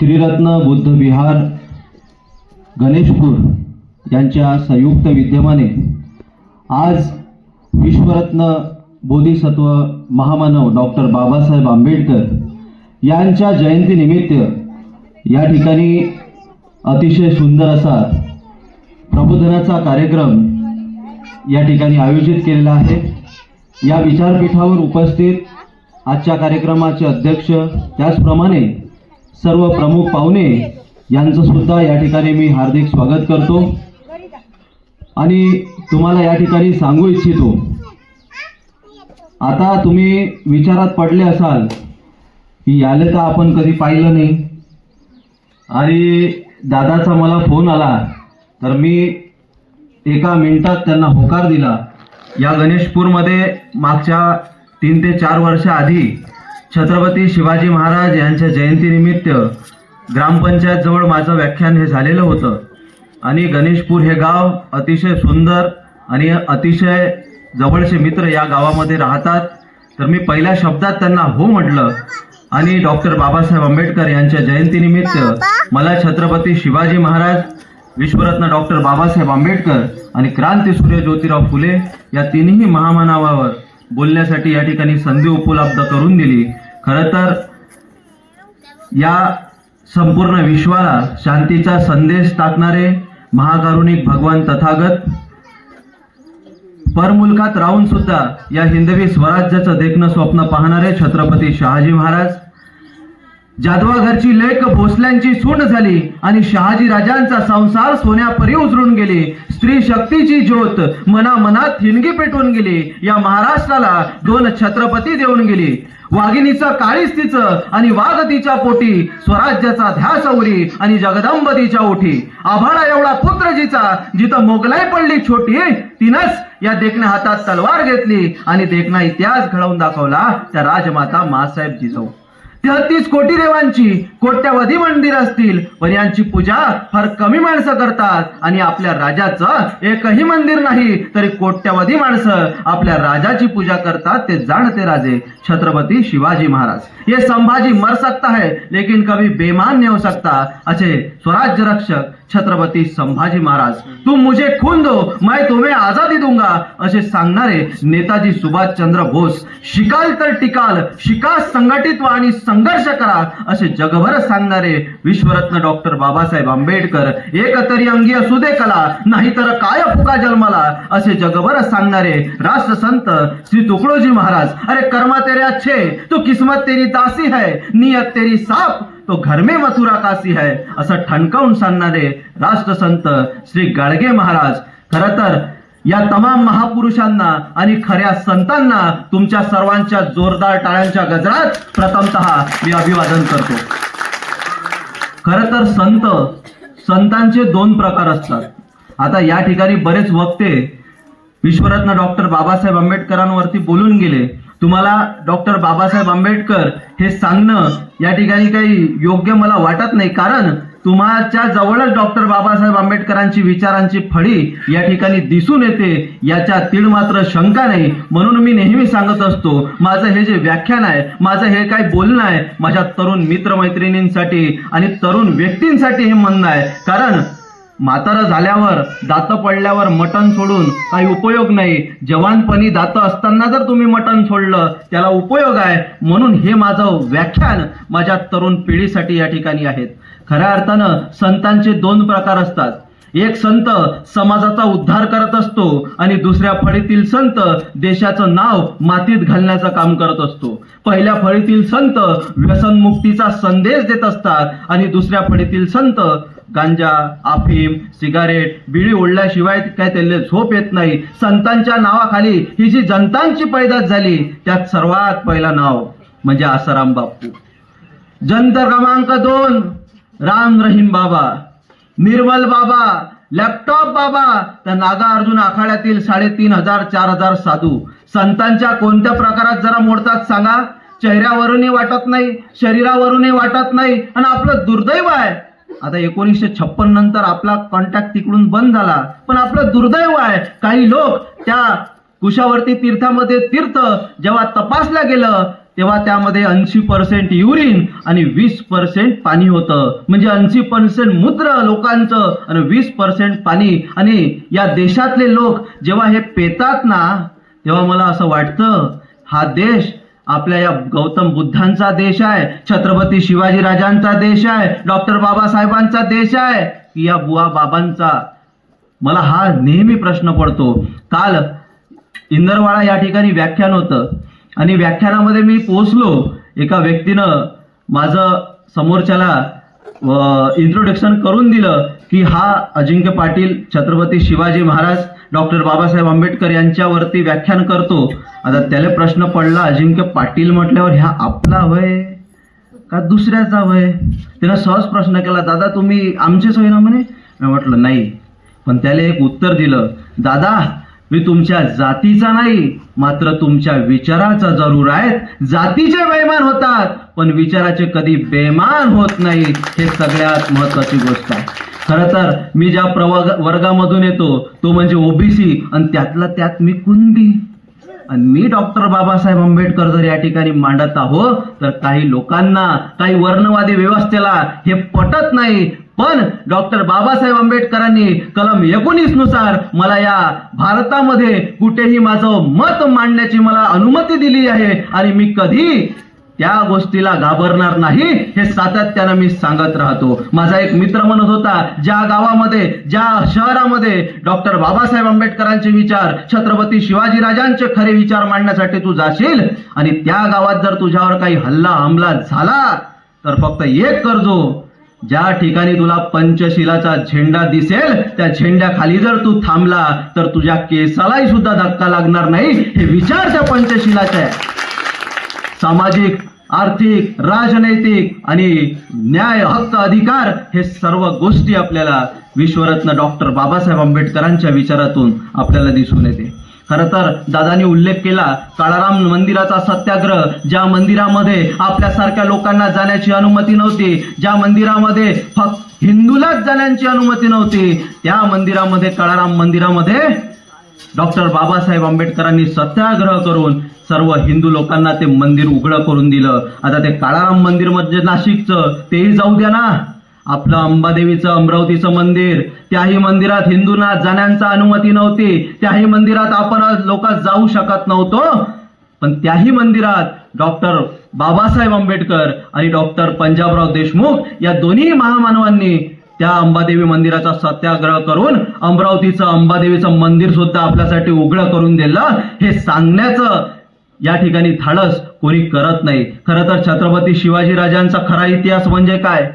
त्रिरत्न बुद्ध विहार गणेशपूर यांच्या संयुक्त विद्यमाने आज विश्वरत्न बोधिसत्व महामानव डॉक्टर बाबासाहेब आंबेडकर यांच्या जयंतीनिमित्त या ठिकाणी अतिशय सुंदर असा प्रबोधनाचा कार्यक्रम या ठिकाणी आयोजित केलेला आहे. या विचारपीठावर उपस्थित आजच्या कार्यक्रमाचे अध्यक्ष त्याचप्रमाणे सर्व प्रमुख पाहुणे यांचं सुद्धा या ठिकाणी मी हार्दिक स्वागत करतो. आणि तुम्हाला या ठिकाणी सांगू इच्छितो आता तुम्ही विचारात पडले असाल की याले तर आपण कधी पाहिलं नाही. आणि दादाचा मला फोन आला तर मी एका मिनिटात त्यांना होकार दिला. या गणेशपूरमध्ये मागच्या तीन ते चार वर्षाआधी छत्रपती शिवाजी महाराज यांच्या जयंतीनिमित्त ग्रामपंचायत जवळ माझं व्याख्यान हे झालेलं होतं. आणि गणेशपूर हे गाव अतिशय सुंदर आणि अतिशय जवळचे मित्र या गावामध्ये राहतात. तर मी पहिल्या शब्दात त्यांना हो म्हटलं आणि डॉक्टर बाबासाहेब आंबेडकर यांच्या जयंतीनिमित्त मला छत्रपती शिवाजी महाराज विश्वरत्न डॉक्टर बाबासाहेब आंबेडकर आणि क्रांतीसूर्य ज्योतिराव फुले या तिन्ही महामानवावर बोलण्यासाठी या ठिकाणी संधी उपलब्ध करून दिली. खरं तर या संपूर्ण विश्वाला शांतीचा संदेश टाकणारे महाकारुणिक भगवान तथागत परमुलकात राहून सुद्धा या हिंदवी स्वराज्याचं देखणं स्वप्न पाहणारे छत्रपती शहाजी महाराज जाधवा घरची लेख भोसल्यांची सून झाली आणि शहाजी राजांचा संसार सोन्यापरी उजळून गेले. स्त्री शक्तीची ज्योत मना मनात हिणगी पेटवून गेली. या महाराष्ट्राला दोन छत्रपती देऊन गेली. वाघिणीचं काळीच तिचं आणि वाघ तिच्या पोटी स्वराज्याचा ध्यास उरी आणि जगदंब तिच्या ओठी आभाळा एवढा पुत्र जिचा जिथं मोगलाई पडली छोटी तिनंच या देखण्या हातात तलवार घेतली आणि देखणा इतिहास घडवून दाखवला त्या राजमाता मासाहेब जिजाऊ तेहतीस कोटी देवांची कोट्यावधी मंदिर असतील पण यांची पूजा फार कमी माणसं करतात. आणि आपल्या राजाचं एकही मंदिर नाही तरी कोट्यावधी माणसं आपल्या राजाची पूजा करतात ते जाणते राजे. छत्रपती शिवाजी महाराज. हे संभाजी मर सकता है लेकिन कभी बेमान नाही हो सकता असे स्वराज्य रक्षक छत्रपती संभाजी महाराज तुम मुझे खून दो मैं तुम्हें आजादी दूंगा असे सांगणारे नेताजी सुभाषचंद्र बोस शिकाल तर टिकाल शिका संघटित व्हा आणि संघर्ष करा असे जगभर सांगणारे विश्वरत्न डॉक्टर बाबासाहेब आंबेडकर एक तरी अंगी असू दे कला नाहीतर काय फुका जन्माला असे जगभर सांगणारे राष्ट्रसंत श्री तुकडोजी महाराज अरे कर्मा तेरे अच्छे तू किस्मत तेरी दासी है नियत तेरी साफ तो घर में मथुरा काशी है असं ठणकावून सांगणारे राष्ट्रसंत श्री गाडगे महाराज. खर तर या तमाम महापुरुषांना आणि खऱ्या संतांना तुमच्या सर्वांच्या जोरदार टाळ्यांच्या गजरात प्रथमतः मी अभिवादन करतो. खर तर संत संतांचे दोन प्रकार असतात. आता या ठिकाणी बरेच वक्ते विश्वरत्न डॉक्टर बाबासाहेब आंबेडकरांवरती बोलून गेले. तुम्हाला डॉक्टर बाबासाहेब आंबेडकर हे सांगणं या ठिकाणी काही योग्य मला वाटत नाही. कारण तुम्हाच्या जवळच डॉक्टर बाबासाहेब आंबेडकरांची विचारांची फळी या ठिकाणी दिसून येते. याच्या तीळ मात्र शंका नाही. म्हणून मी नेहमी सांगत असतो माझं हे जे व्याख्यान आहे माझं हे काय बोलणं आहे माझ्या तरुण मित्रमैत्रिणींसाठी आणि तरुण व्यक्तींसाठी हे म्हणणं आहे. कारण म्हातारं झाल्यावर दातं पडल्यावर मटण सोडून काही उपयोग नाही. जवानपणी दातं असताना जर तुम्ही मटण सोडलं त्याला उपयोग आहे. म्हणून हे माझं व्याख्यान माझ्या तरुण पिढीसाठी या ठिकाणी आहेत. खऱ्या अर्थानं संतांचे दोन प्रकार असतात. एक संत समाजाचा उद्धार करत असतो आणि दुसऱ्या फळीतील संत देशाचं नाव मातीत घालण्याचं काम करत असतो. पहिल्या फळीतील संत व्यसनमुक्तीचा संदेश देत असतात आणि दुसऱ्या फळीतील संत गांजा अफीम सिगारेट बिळी ओढल्याशिवाय काय त्याला झोप येत नाही. संतांच्या नावाखाली ही जी जनतांची पैदास झाली त्यात सर्वात पहिला नाव म्हणजे आसाराम बापू जंतर क्रमांक दोन राम रहीम बाबा. निर्मल बाबा लॅपटॉप बाबा. तर नागार्जुन आखाड्यातील साडेतीन हजार चार हजार साधू. संतांच्या कोणत्या प्रकारात जरा मोडतात सांगा? चेहऱ्यावरूनही वाटत नाही शरीरावरूनही वाटत नाही. आणि आपलं दुर्दैव आहे आता एकोणीसशे छप्पन नंतर आपला कॉन्टॅक्ट तिकडून बंद झाला. पण आपलं दुर्दैव आहे काही लोक त्या कुशावर्ती तीर्थामध्ये तीर्थ जेव्हा तपासलं गेलं तेव्हा त्यामध्ये ऐंशी पर्सेंट युरिन आणि वीस पर्सेंट पाणी होतं. म्हणजे ऐंशी पर्सेंट मूत्र लोकांचं आणि वीस पर्सेंट पाणी. आणि या देशातले लोक जेव्हा हे पेतात ना तेव्हा मला असं वाटतं हा देश आपल्या या गौतम बुद्धांचा देश आहे छत्रपती शिवाजी राजांचा देश आहे डॉक्टर बाबासाहेबांचा देश आहे. की या बुवा बाबांचा मला हा नेहमी प्रश्न पडतो. काल इंदरवाडा या ठिकाणी व्याख्यान होतं. आणि व्याख्यानामध्ये मी पोचलो एका व्यक्तीनं माझं समोरच्याला इंट्रोडक्शन करून दिलं की हा अजिंक्य पाटील छत्रपती शिवाजी महाराज डॉक्टर बाबासाहेब आंबेडकर यांच्यावरती व्याख्यान करतो. आता त्याला प्रश्न पडला अजिंक्य पाटील म्हटल्यावर ह्या आपला वय? का दुसऱ्याचा वय? त्यानं सहज प्रश्न केला दादा तुम्ही आमचेच होय ना म्हणे? मी म्हटलं नाही. पण त्याला एक उत्तर दिलं दादा मी तुमच्या जातीचा नाही मात्र तुमच्या विचाराचा जरूर आहेत. जातीचे बेमान होतात पण विचाराचे कधी बेमान होत नाही हे सगळ्यात महत्वाची गोष्ट आहे. खरं तर मी ज्या प्रवर्ग वर्गामधून येतो तो म्हणजे ओबीसी आणि त्यातला त्यात मी कुंदी आणि मी डॉक्टर बाबासाहेब आंबेडकर जर या ठिकाणी मांडत आहो तर काही लोकांना काही वर्णवादी व्यवस्थेला हे पटत नाही. पण डॉक्टर बाबासाहेब आंबेडकरांनी कलम एकोणीसनुसार मला या भारतामध्ये कुठेही माझं मत मांडण्याची मला अनुमती दिली आहे आणि मी कधी त्या गोष्टीला घाबरणार नाही हे सातत्यानं मी सांगत राहतो. माझा एक मित्र म्हणत होता ज्या गावामध्ये ज्या शहरामध्ये डॉक्टर बाबासाहेब आंबेडकरांचे विचार छत्रपती शिवाजी राजांचे खरे विचार मांडण्यासाठी तू जाशील आणि त्या गावात जर तुझ्यावर काही हल्ला हमला झाला तर फक्त एक करजो ज्या ठिकाणी तुला पंचशिलाचा झेंडा दिसेल त्या झेंड्याखाली जर तू थांबला तर तुझ्या केसालाही सुद्धा धक्का लागणार नाही. हे विचार त्या पंचशिलाचे आहे सामाजिक आर्थिक राजनैतिक आणि न्याय हक्क अधिकार हे सर्व गोष्टी आपल्याला विश्वरत्न डॉक्टर बाबासाहेब आंबेडकरांच्या विचारातून आपल्याला दिसून येते. खर तर दादानी उल्लेख केला काळाराम मंदिराचा सत्याग्रह ज्या मंदिरामध्ये आपल्यासारख्या लोकांना जाण्याची अनुमती नव्हती ज्या मंदिरामध्ये फक्त हिंदूलाच जाण्याची अनुमती नव्हती त्या मंदिरामध्ये काळाराम मंदिरामध्ये डॉक्टर बाबासाहेब आंबेडकरांनी सत्याग्रह करून सर्व हिंदू लोकांना ते मंदिर उघडं करून दिलं. आता ते काळाराम मंदिर म्हणजे नाशिकचं तेही जाऊ द्या ना. आपलं अंबादेवीचं अमरावतीचं मंदिर त्याही मंदिरात हिंदूंना जाण्याचा अनुमती नव्हती. त्याही मंदिरात आपण लोक जाऊ शकत नव्हतो. पण त्याही मंदिरात डॉक्टर बाबासाहेब आंबेडकर आणि डॉक्टर पंजाबराव देशमुख या दोन्ही महामानवांनी त्या अंबादेवी मंदिराचा सत्याग्रह करून अमरावतीचं अंबादेवीचं मंदिर सुद्धा आपल्यासाठी उघडं करून दिलं. हे सांगण्याचं या ठिकाणी धाडस कोणी करत नाही. खरं तर छत्रपती शिवाजी राजांचा खरा इतिहास म्हणजे काय?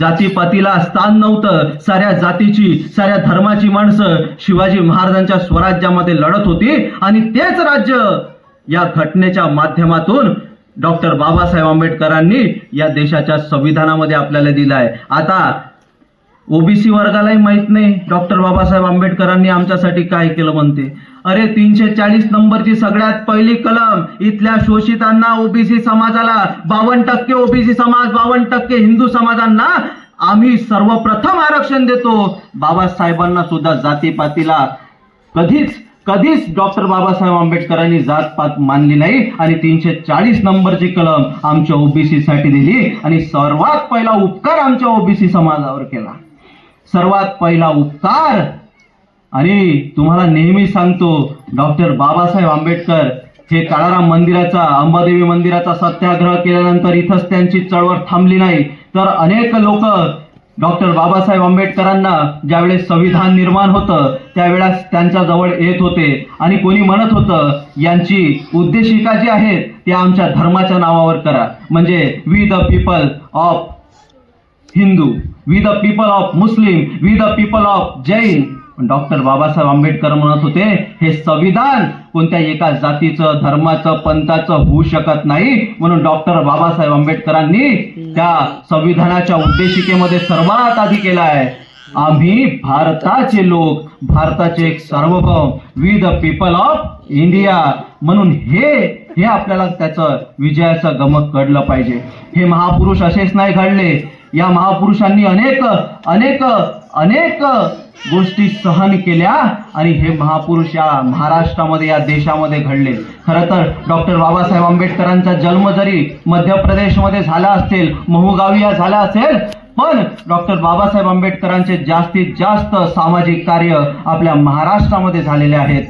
जातीपातीला स्थान नव्हतं. साऱ्या जातीची साऱ्या धर्माची माणसं शिवाजी महाराजांच्या स्वराज्यामध्ये लढत होती आणि तेच राज्य या घटनेच्या माध्यमातून डॉक्टर बाबासाहेब आंबेडकरांनी या देशाच्या संविधानामध्ये आपल्याला दिलं आहे आता ओबीसी वर्गालाही माहीत नाही. डॉक्टर बाबासाहेब आंबेडकरांनी आमच्यासाठी काय केलं म्हणते. अरे तीनशे चाळीस नंबरची सगळ्यात पहिली कलम इथल्या शोषितांना ओबीसी समाजाला बावन्न टक्के ओबीसी समाज बावन्न टक्के हिंदू समाजांना आम्ही सर्वप्रथम आरक्षण देतो. बाबासाहेबांना सुद्धा जातीपातीला कधीच कधीच डॉक्टर बाबासाहेब आंबेडकरांनी जातपात मानली नाही. आणि तीनशे चाळीस नंबरची कलम आमच्या ओबीसी साठी दिली आणि सर्वात पहिला उपकार आमच्या ओबीसी समाजावर केला. सर्वात पहिला उपकार. आणि तुम्हाला नेहमी सांगतो डॉक्टर बाबासाहेब आंबेडकर हे काळाराम मंदिराचा अंबादेवी मंदिराचा सत्याग्रह केल्यानंतर इथंच त्यांची चळवळ थांबली नाही. तर अनेक लोक डॉक्टर बाबासाहेब आंबेडकरांना ज्यावेळेस संविधान निर्माण होतं त्यावेळेस त्यांच्या जवळ येत होते. आणि कोणी म्हणत होतं यांची उद्देशिका जी आहेत ती आमच्या धर्माच्या नावावर करा. म्हणजे we the people of Hindu we the people of Muslim we the people of Jain पण डॉक्टर बाबासाहेब आंबेडकर म्हणत होते हे संविधान कोणत्या एका जातीचं धर्माचं पंथाचं होऊ शकत नाही. म्हणून डॉक्टर बाबासाहेब आंबेडकरांनी त्या संविधानाच्या उद्देशिकेमध्ये सर्वात आधी केला आहे. आम्ही भारताचे लोक भारताचे एक सार्वभौम we the people of India म्हणून हे हे आपल्याला त्याचं विजयाचं गमक कळलं पाहिजे. हे महापुरुष असेच नाही घडले. या महापुरुषांनी अनेक अनेक अनेक गोष्टी सहन केल्या आणि हे महापुरुष या महाराष्ट्रामध्ये या देशामध्ये घडले. खरं तर डॉक्टर बाबासाहेब आंबेडकरांचा जन्म जरी मध्य प्रदेशमध्ये झाला असेल महूगावी या झाला असेल पण डॉक्टर बाबासाहेब आंबेडकरांचे जास्तीत जास्त सामाजिक कार्य आपल्या महाराष्ट्रामध्ये झालेले आहेत.